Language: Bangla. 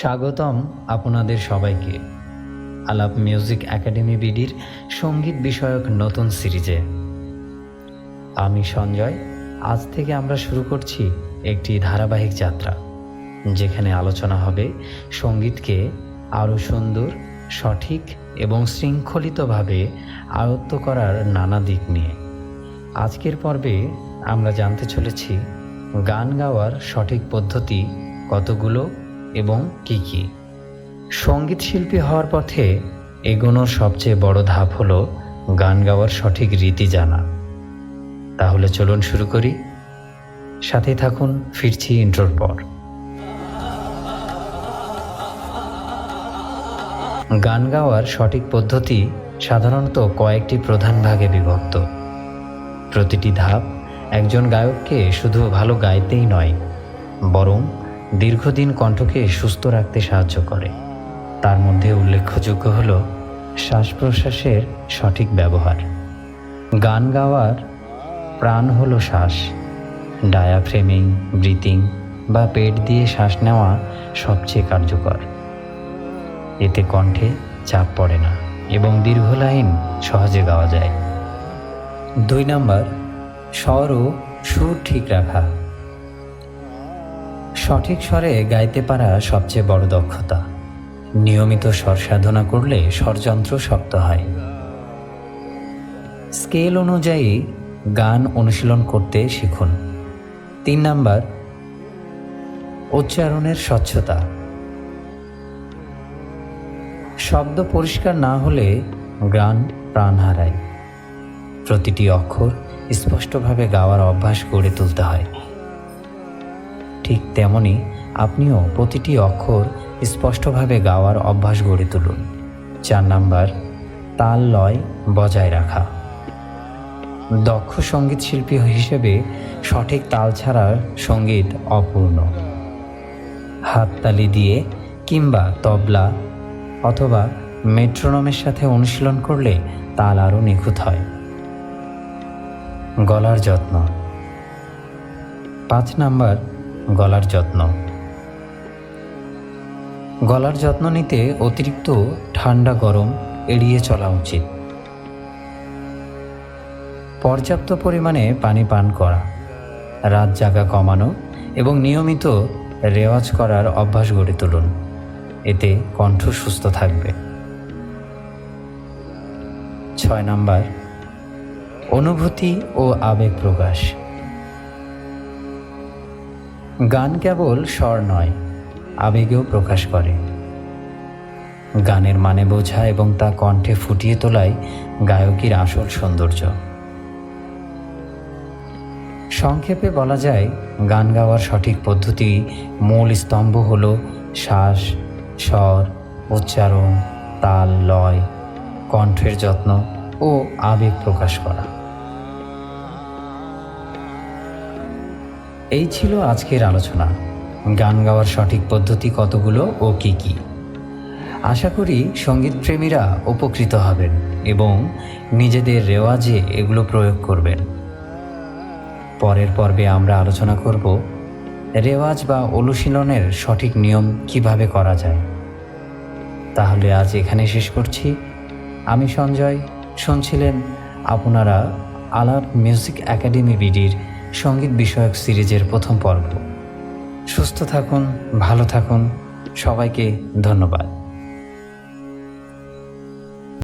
স্বাগতম আপনাদের সবাইকে। আলাপ মিউজিক একাডেমি বিডির সংগীত বিষয়ক নতুন সিরিজে। আমি সঞ্জয়, আজ থেকে আমরা শুরু করছি একটি ধারাবাহিক যাত্রা, যেখানে আলোচনা হবে সঙ্গীতকে আরও সুন্দর, সঠিক এবং শৃঙ্খলিতভাবে আয়ত্ত করার নানা দিক নিয়ে। আজকের পর্বে আমরা জানতে চলেছি গান গাওয়ার সঠিক পদ্ধতি কতগুলো এবং কি কি? সংগীত শিল্পী হওয়ার পথে এগোনোর সবচেয়ে বড় ধাপ হলো গান গাওয়ার সঠিক রীতি জানা। তাহলে চলুন শুরু করি। সাথে থাকুন, ফিরছি ইন্ট্রোর পর। গান গাওয়ার সঠিক পদ্ধতি সাধারণত কয়েকটি প্রধান ভাগে বিভক্ত। প্রতিটি ধাপ একজন গায়ককে শুধু ভালো গাইতেই নয়, বরং দীর্ঘদিন কণ্ঠকে সুস্থ রাখতে সাহায্য করে। তার মধ্যে উল্লেখযোগ্য হল শ্বাস প্রশ্বাসের সঠিক ব্যবহার। গান গাওয়ার প্রাণ হলো শ্বাস। ডায়াফ্রেমিং, ব্রিথিং বা পেট দিয়ে শ্বাস নেওয়া সবচেয়ে কার্যকর। এতে কণ্ঠে চাপ পড়ে না এবং দীর্ঘ লাইন সহজে গাওয়া যায়। দুই নাম্বার, স্বর ও সুর ঠিক রাখা। সঠিক স্বরে গাইতে পারা সবচেয়ে বড় দক্ষতা। নিয়মিত স্বর সাধনা করলে স্বরযন্ত্র শক্ত হয়। স্কেল অনুযায়ী গান অনুশীলন করতে শিখুন। তিন নাম্বার, উচ্চারণের স্বচ্ছতা। শব্দ পরিষ্কার না হলে গান প্রাণ হারায়। প্রতিটি অক্ষর স্পষ্টভাবে গাওয়ার অভ্যাস গড়ে তুলতে হয়। ঠিক তেমনি আপনিও প্রতিটি অক্ষর স্পষ্টভাবে গাওয়ার অভ্যাস গড়ে তুলুন। চার নাম্বার, তাল লয় বজায় রাখা। দক্ষ সংগীত শিল্পী হিসেবে সঠিক তাল ছাড়া সংগীত অপূর্ণ। হাততালি দিয়ে কিংবা তবলা অথবা মেট্রোনমের সাথে অনুশীলন করলে তাল আরও নিখুঁত হয়। গলার যত্ন। পাঁচ নাম্বার গলার যত্ন। গলার যত্ন নিতে অতিরিক্ত ঠান্ডা গরম এড়িয়ে চলা উচিত। পর্যাপ্ত পরিমাণে পানি পান করা, রাত জাগা কমানো এবং নিয়মিত রেওয়াজ করার অভ্যাস গড়ে তুলুন। এতে কণ্ঠ সুস্থ থাকবে। ছয় নাম্বার, অনুভূতি ও আবেগ প্রকাশ। গান কেবল স্বর নয়, আবেগেও প্রকাশ করে। গানের মানে বোঝা এবং তা কণ্ঠে ফুটিয়ে তোলায় গায়কের আসল সৌন্দর্য। সংক্ষেপে বলা যায়, গান গাওয়ার সঠিক পদ্ধতি, মূল স্তম্ভ হল শ্বাস, স্বর, উচ্চারণ, তাল, লয়, কণ্ঠের যত্ন ও আবেগ প্রকাশ করা। এই ছিল আজকের আলোচনা। গান গাওয়ার সঠিক পদ্ধতি কতগুলো ও কি কি? আশা করি সঙ্গীতপ্রেমীরা উপকৃত হবেন এবং নিজেদের রেওয়াজে এগুলো প্রয়োগ করবেন। পরের পর্বে আমরা আলোচনা করব রেওয়াজ বা অনুশীলনের সঠিক নিয়ম কীভাবে করা যায়। তাহলে আজ এখানে শেষ করছি। আমি সঞ্জয়, শুনছিলেন আপনারা আলাপ মিউজিক একাডেমি বিডির সংগীত বিষয়ক সিরিজের প্রথম পর্ব। সুস্থ থাকুন ভালো থাকুন। সবাইকে ধন্যবাদ।